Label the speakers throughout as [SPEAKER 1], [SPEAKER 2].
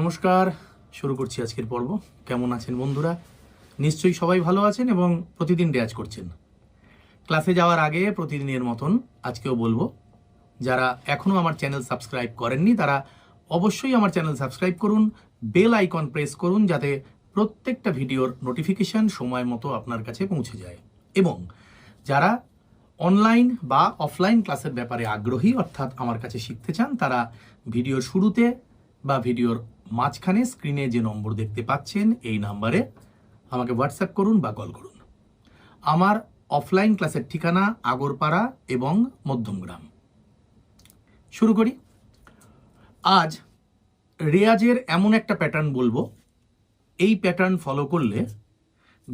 [SPEAKER 1] নমস্কার, শুরু করছি আজকের পর্ব। কেমন আছেন বন্ধুরা? নিশ্চয়ই সবাই ভালো আছেন এবং প্রতিদিন রেয়াজ করছেন। ক্লাসে যাওয়ার আগে প্রতিদিনের মতন আজকেও বলব, যারা এখনও আমার চ্যানেল সাবস্ক্রাইব করেননি, তারা অবশ্যই আমার চ্যানেল সাবস্ক্রাইব করুন, বেল আইকন প্রেস করুন, যাতে প্রত্যেকটা ভিডিওর নোটিফিকেশন সময় মতো আপনার কাছে পৌঁছে যায়। এবং যারা অনলাইন বা অফলাইন ক্লাসের ব্যাপারে আগ্রহী, অর্থাৎ আমার কাছে শিখতে চান, তারা ভিডিওর শুরুতে বা ভিডিওর মাঝখানে স্ক্রিনে যে নম্বর দেখতে পাচ্ছেন, এই নাম্বারে আমাকে হোয়াটসঅ্যাপ করুন বা কল করুন। আমার অফলাইন ক্লাসের ঠিকানা আগরপাড়া এবং মধ্যমগ্রাম। শুরু করি। আজ রেয়াজের এমন একটা প্যাটার্ন বলব। এই প্যাটার্ন ফলো করলে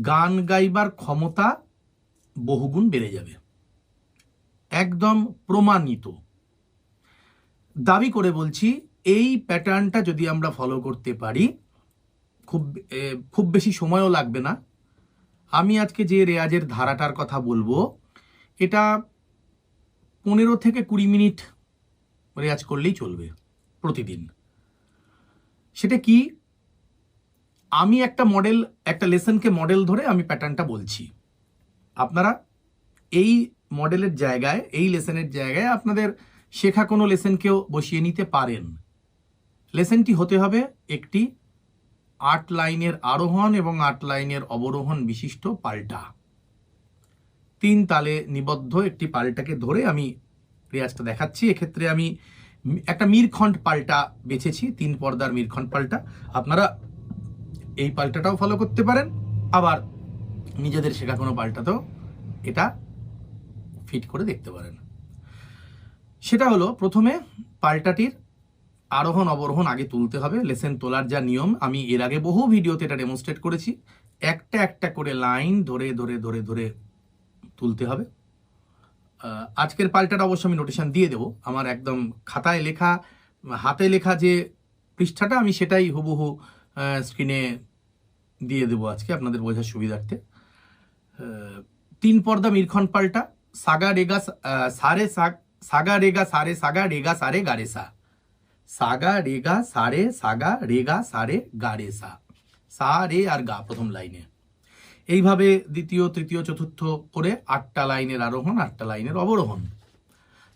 [SPEAKER 1] গান গাইবার ক্ষমতা বহুগুণ বেড়ে যাবে। একদম প্রমাণিত। দাবি করে বলছি এই প্যাটার্নটা যদি আমরা ফলো করতে পারি, খুব খুব বেশি সময়ও লাগবে না। আমি আজকে যে রেয়াজের ধারাটার কথা বলব, এটা পনেরো থেকে কুড়ি মিনিট রেয়াজ করলেই চলবে প্রতিদিন। সেটা কি? আমি একটা মডেল একটা লেসনকে মডেল ধরে আমি প্যাটার্নটা বলছি। আপনারা এই মডেলের জায়গায়, এই লেসনের জায়গায় আপনাদের শেখা কোনো লেসনকেও বসিয়ে নিতে পারেন। লেসনটি হতে হবে একটি আট লাইনের আরোহণ এবং আট লাইনের অবরোহণ বিশিষ্ট পাল্টা। তিন তালে নিবদ্ধ একটি পাল্টাকে ধরে আমি রেয়াজটা দেখাচ্ছি। এক্ষেত্রে আমি একটা মিরখণ্ড পাল্টা বেছেছি, তিন পর্দার মিরখণ্ড পাল্টা। আপনারা এই পাল্টাটাও ফলো করতে পারেন। আবার নিজেদের শেখা কোনো পাল্টাতেও এটা ফিট করে দেখতে পারেন। সেটা হলো প্রথমে পাল্টাটির আরোহণ অবরোহণ আগে তুলতে হবে, লেসেন তোলার যা নিয়ম। আমি এর আগে বহু ভিডিওতে এটা ডেমনস্ট্রেট করেছি। একটা একটা করে লাইন ধরে ধরে ধরে ধরে তুলতে হবে। আজকের পাল্টাটা অবশ্য আমি নোটেশন দিয়ে দেবো। আমার একদম খাতায় লেখা, হাতে লেখা যে পৃষ্ঠাটা, আমি সেটাই হুবহু স্ক্রিনে দিয়ে দেবো আজকে আপনাদের বোঝার সুবিধার্থে। তিন পর্দা মিরখন পাল্টা। সাগা রেগা সারে সাগা রেগা, সারে সাগা, রেগা, সারে গারে সা। সাগা, রেগা, সারে, সাগা, রেগা, সারে, গারে, সা। সা, রে আর গা প্রথম লাইনে। এইভাবে দ্বিতীয়, তৃতীয়, চতুর্থ করে আটটা লাইনের আরোহণ, আটটা লাইনের অবরোহণ।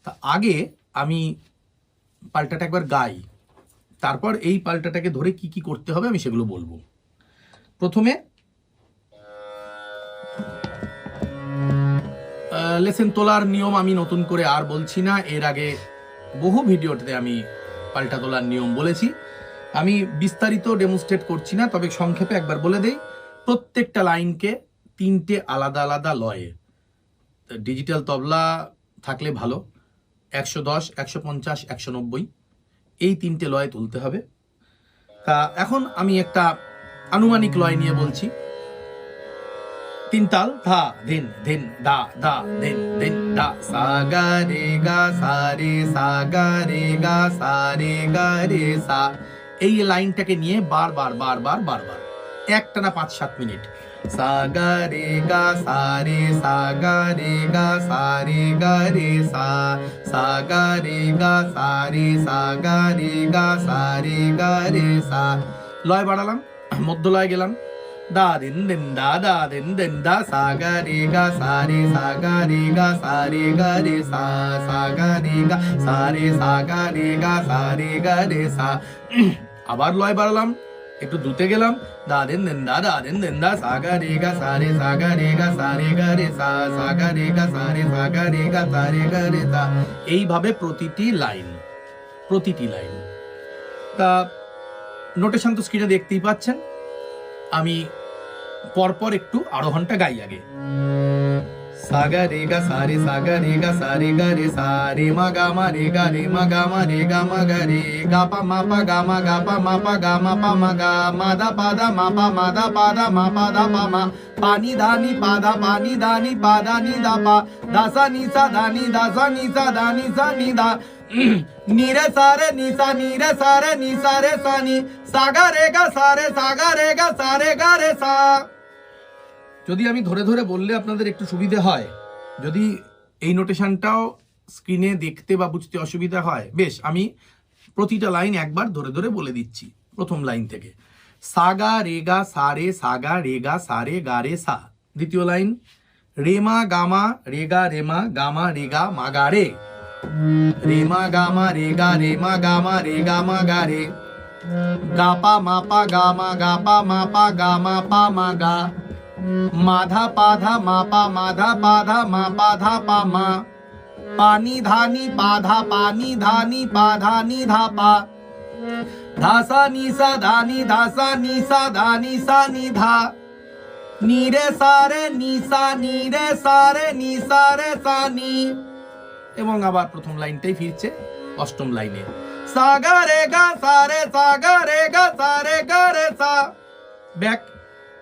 [SPEAKER 1] তা আগে আমি পাল্টাটা একবার গাই। তারপর এই পাল্টাটাকে ধরে কি কি করতে হবে আমি সেগুলো বলব। প্রথমে লেসেন তোলার নিয়ম আমি নতুন করে আর বলছি না। এর আগে বহু ভিডিওতে আমি পাল্টা তোলার নিয়ম বলেছি। আমি বিস্তারিত ডেমনস্ট্রেট করছি না, তবে সংক্ষেপে একবার বলে দেই, প্রত্যেকটা লাইনকে তিনটে আলাদা আলাদা লয়ে। ডিজিটাল তবলা থাকলে ভালো, একশো দশ, একশো পঞ্চাশ, একশো নব্বই, এই তিনটে লয়ে তুলতে হবে। তা এখন আমি একটা আনুমানিক লয় নিয়ে বলছি। তিন তাল, ধা, ধিন ধিন, দা দা, ধিন ধিন, দা, সা, গা, রে, গা, সা, রে, সা, গা, রে, গা, সা, রে, গা, রে, সা। এই লাইনটাকে নিয়ে বারবার বারবার বারবার একটানা পাঁচ, সাত মিনিট। সা, গা, রে, গা, সা, রে, সা, গা, রে, গা, সা, রে, গা, রে, সা। সা, গা, রে, গা, সা, রে, সা, গা, রে, গা, সা, রে, গা, রে, সা। লয় বাড়ালাম মধ্য লয় গেলাম। দা দা দিন দিন দা সা গা রে গা সা রে সা গা রে গা সা আবার লয় বাড়ালাম একটু দুতে গেলাম দা দিন দিন দা দা দিন দিন দা সা গা রে গা সা রে সা গা রে গা সা রে গা রে সা সা গা রে গা সা রে সা গা রে গা সা রে গা রে সা এইভাবে প্রতিটি লাইন প্রতিটি লাইন। তা নোটেশন তো স্ক্রিনে দেখতেই পাচ্ছেন। আমি পরপর একটু আরোহণটা গাই আগে। সাগা রে গা সারে সাগা রে গা সারে গা রে সারে মা গা মা রে গা রে মা গা মা রে গা মা গা রে গা পা মা পা গা মা গা পা মা পা গা মা পা মা গা মা দা পা দা মা পা মা দা পা দা মা পা দা পা মা পানি দানি পা দা পানি দানি পা দা নি দা পা দা সা নি সা দা নি দা সা নি সা দা নি সা নি দা নি রে সা রে নি সা নি রে সা রে নি যদি আমি ধরে ধরে বললে আপনাদের একটু সুবিধে হয়, যদি এই নোটেশনটাও স্ক্রিনে দেখতে বা বুঝতে অসুবিধা হয়, বেশ, আমি প্রতিটা লাইন একবার ধরে ধরে বলে দিচ্ছি, প্রথম লাইন থেকে। সাগা, রেগা, সারে, সাগা, রেগা, সারে গা রে সা। দ্বিতীয় লাইন রেমা, গামা, রেগা, রেমা, গামা, রেগা মাগা রে রেমা, গামা, রেগা, রেমা, গামা, রেগা মাগা রে গা গাপা, মাপা, গামা, গাপা, মাপা, গামা, পা, মাগা। মাধা পাধা মাপা মাধা পাধা মাপা ধা পা মা। পানি ধানি পাধা পানি ধানি পাধা নি ধা পা। ধাসা নিসা ধানি ধাসা নিসা ধানি সা নি ধা। নিরে সারে নিসা নিরে সারে নিসা রে সা নি এবং আবার প্রথম লাইনটাই ফিরছে অষ্টম লাইনে। সাগা রে গা সারে সাগা রে গা সারে গা রে সা। ব্যাক।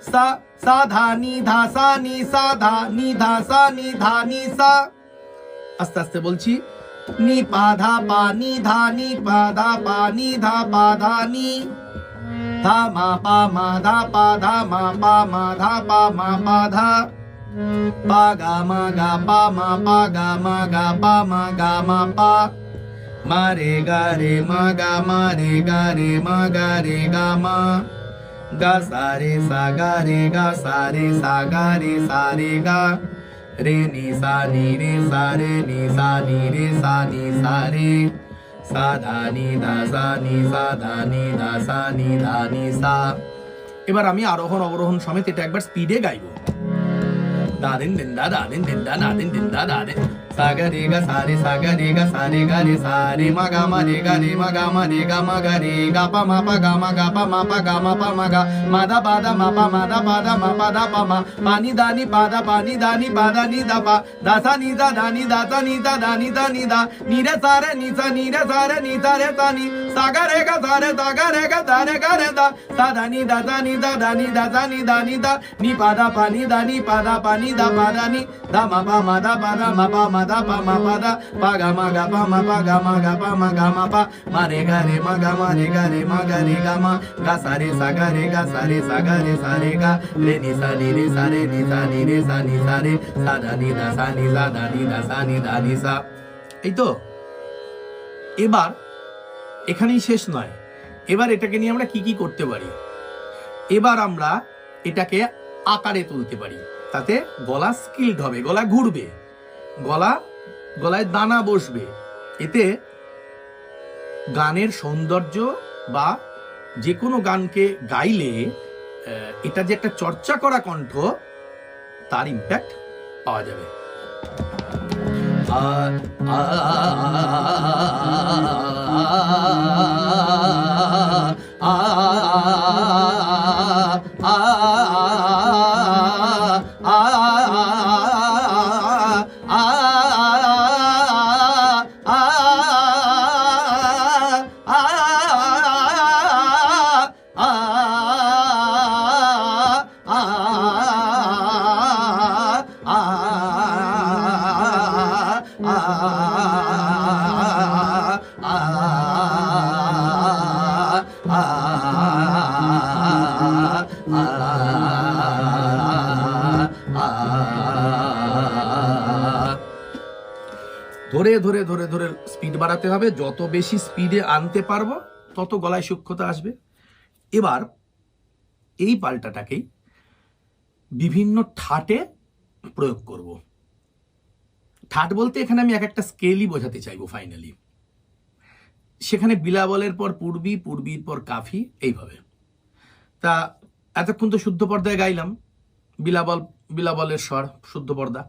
[SPEAKER 1] সা সা ধা নি ধা সা নি সা ধা নি ধা সা নি ধা নি সা আস্তে আস্তে বলছি নি পা ধা পা নি ধা নি পা ধা পা নি ধা পা ধা নি ধা মা পা মা ধা পা ধা মা পা মা ধা পা মা পা ধা পা গা মা গা পা মা পা গা মা গা পা মা গা মা পা মা রে গা রে মা গা মা রে গা রে মা গা রে গা মা সা, রে, সা, গা, রে, গা, সা, রে, সা, গা, রে, সা, রে, গা। রে, নি রে, সা, রে, নি, সা, নি, রে, সা, নি, সা, রে। সা ধা নি ধা সা, নি, সা ধা নি ধা সা, নি ধা নি, সা। এবার আমি আরোহণ অবরোহণ সমেত এটা একবার স্পিডে গাইবো। da দিন din da da din din da দা din ga ma re ga ma ga re ga pa ma pa ga ma ga pa ma pa ga ma pa ma ga ma da pa da ma pa ma da pa da ma pa da pa ma pa ni da ni pa da pa ni da ni pa da ni da pa da sa ni da da ni da sa ni da da ni da ni da ni re sa re ni sa ni re sa re ni sa re sa ni sa ga re ga sa re sa ga re ga sa re ga re da sa da ni da sa ni da da ni da sa ni da ni da ni pa da pa ni da ni pa da pa ni da pa da ni da ma pa ma da pa da ma pa ma da pa ma pa da pa ga ma ga pa ma pa ga ma ga pa ma ga ma pa ma re ga re ma ga ma re ga re ma ga re ga ma ga sa re sa ga re ga sa re sa ga re sa re ga re ni sa ni re sa re ni sa ni re sa ni sa re sa da ni da sa ni sa da ni da sa ni da ni sa এই তো এবার এখানেই শেষ নয় এবার এটাকে নিয়ে আমরা কি কি করতে পারি এবার আমরা এটাকে আকারে তুলতে পারি তাতে গলা স্কিল্ড হবে গলা ঘুরবে গলা গলায় দানা বসবে এতে গানের সৌন্দর্য বা যে কোনো গানকে গাইলে এটা যে একটা চর্চা করা কণ্ঠ তার ইম্প্যাক্ট পাওয়া যাবে আ ধরে ধরে স্পিড বাড়াতে হবে। যত বেশি স্পিডে আনতে পারব, তত গলায় সূক্ষ্মতা আসবে। এবার এই পাল্টাটাকেই বিভিন্ন ঠাটে প্রয়োগ করব। ঠাট বলতে এখানে আমি এক একটা স্কেলই বোঝাতে চাইব ফাইনালি সেখানে বিলাবলের পর পূর্বী, পূর্বীর পর কাফি, এইভাবে। তা এতক্ষণ তো শুদ্ধ পর্দায় গাইলাম। বিলাবল, বিলাবলের স্বর, শুদ্ধ পর্দা।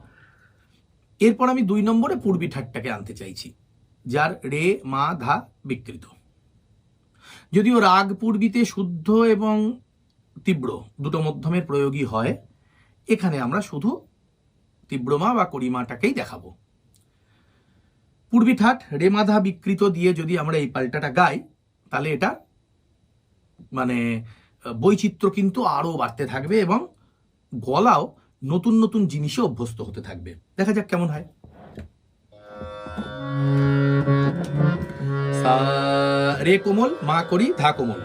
[SPEAKER 1] এরপর আমি দুই নম্বরে পূর্বী ঠাটটাকে আনতে চাইছি, যার রে, মা, ধা বিকৃত। যদিও রাগ পূর্বীতে শুদ্ধ এবং তীব্র দুটো মধ্যমের প্রয়োগই হয়, এখানে আমরা শুধু তীব্রমা বা করিমাটাকেই দেখাবো। পূর্বী ঠাট রেমাধা বিকৃত দিয়ে যদি আমরা এই পাল্টাটা গাই, তাহলে এটা মানে বৈচিত্র্য কিন্তু আরও বাড়তে থাকবে এবং গলাও নতুন নতুন জিনিসে অভ্যস্ত হতে থাকবে। দেখা যাক কেমন হয়। রে কোমল মা করি ধা কোমল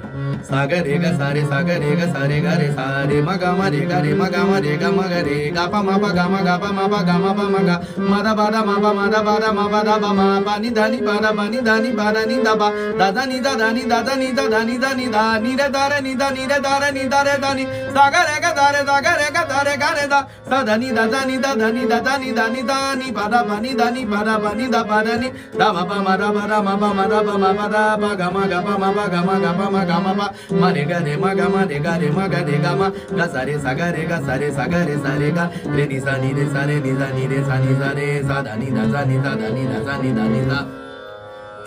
[SPEAKER 1] সাগা রে গা সারে সাগা রে গা সারে গা রে সারে মা গা মা রে গা রে মা গা মা রে গা মা গা রে গা পা মা পা গা মা গা পা মা পা গা মা পা মা গা মা দা বা দা মা পা মা দা বা দা মা পা দা বা মা পা নি ধা নি পা দা পা নি ধা নি পা দা নি দা বা দা দা নি দা দা নি দা দা নি দা দা নি দা নি দা নি রে দা রে নি দা নি রে দা রে নি দা রে দা নি সাগা রে গা দা রে দা গা রে গা দা রে গা রে দা সা দা নি দা দা নি দা দা নি দা দা নি দা নি দা নি পা দা পা নি দা নি পা দা পা নি দা পা দা নি দা মা পা মা দা পা দা মা পা মা দা পা মা পা দা পা গা মা গা পা মা পা গা মা গা পা মা গা মা পা মা রে গা রে মা গা মা রে গা রে মা গা রে গা মা গা সা রে সা গা রে গা সা রে সা গা রে সা রে গা রে নি সা নি রে সা রে নি সা নি রে সা নি সা রে সা দা নি দা সা নি দা দা নি দা সা নি দা নি দা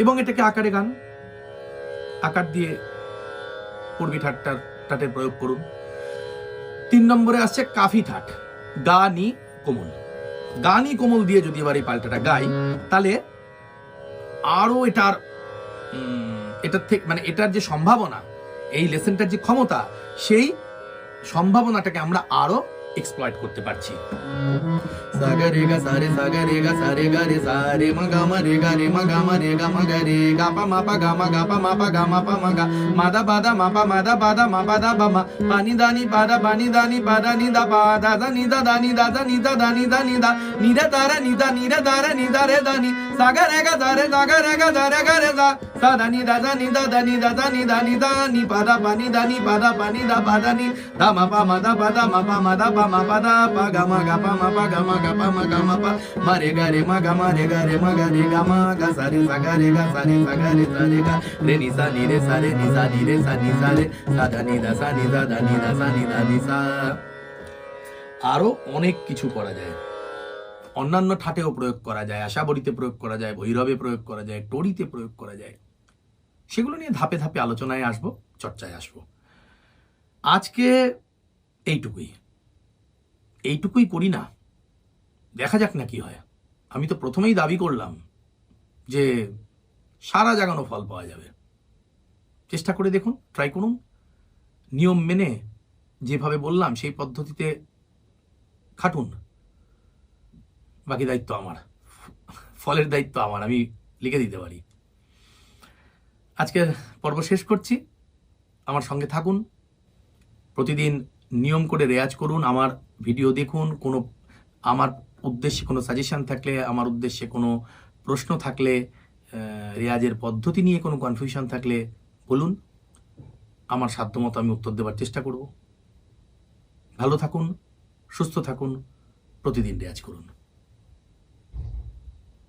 [SPEAKER 1] এবং এটাকে আকারে গান। আকার দিয়ে পূর্বী ঠাট্টার ঠাটের প্রয়োগ করুন। তিন নম্বরে আসছে কাফি ঠাট। গা, নি, কোমল। গা, নি, কোমল দিয়ে যদি এবার এই পাল্টাটা গাই, তাহলে আরও এটার এটার থেকে মানে এটার যে সম্ভাবনা এই লেসনটার যে ক্ষমতা সেই সম্ভাবনাটাকে আমরা আরও এক্সপ্লয়েট করতে পারছি আরও অনেক কিছু করা যায়। অন্যান্য ঠাটেও প্রয়োগ করা যায় আশাবরীতে প্রয়োগ করা যায়, ভৈরবে প্রয়োগ করা যায়, টরিতে প্রয়োগ করা যায়। সেগুলো নিয়ে ধাপে ধাপে আলোচনায় আসব, চর্চায় আসব। আজকে এইটুকুই। এইটুকুই করি না। দেখা যাক না কি হয়। আমি তো প্রথমেই দাবি করলাম যে সারা জাগানো ফল পাওয়া যাবে। চেষ্টা করে দেখুন ট্রাই করুন। নিয়ম মেনে যেভাবে বললাম, সেই পদ্ধতিতে খাটুন। বাকি দায়িত্ব আমার। ফলের দায়িত্ব আমার, আমি লিখে দিতে পারি। আজকের পর্ব শেষ করছি। আমার সঙ্গে থাকুন। প্রতিদিন নিয়ম করে রেয়াজ করুন। আমার ভিডিও দেখুন। কোনো, আমার উদ্দেশ্যে কোনো সাজেশন থাকলে, আমার উদ্দেশ্যে কোনো প্রশ্ন থাকলে রেয়াজের পদ্ধতি নিয়ে কোনো কনফিউশন থাকলে বলুন। আমার সাধ্যমতো আমি উত্তর দেওয়ার চেষ্টা করব। ভালো থাকুন, সুস্থ থাকুন, প্রতিদিন রেয়াজ করুন।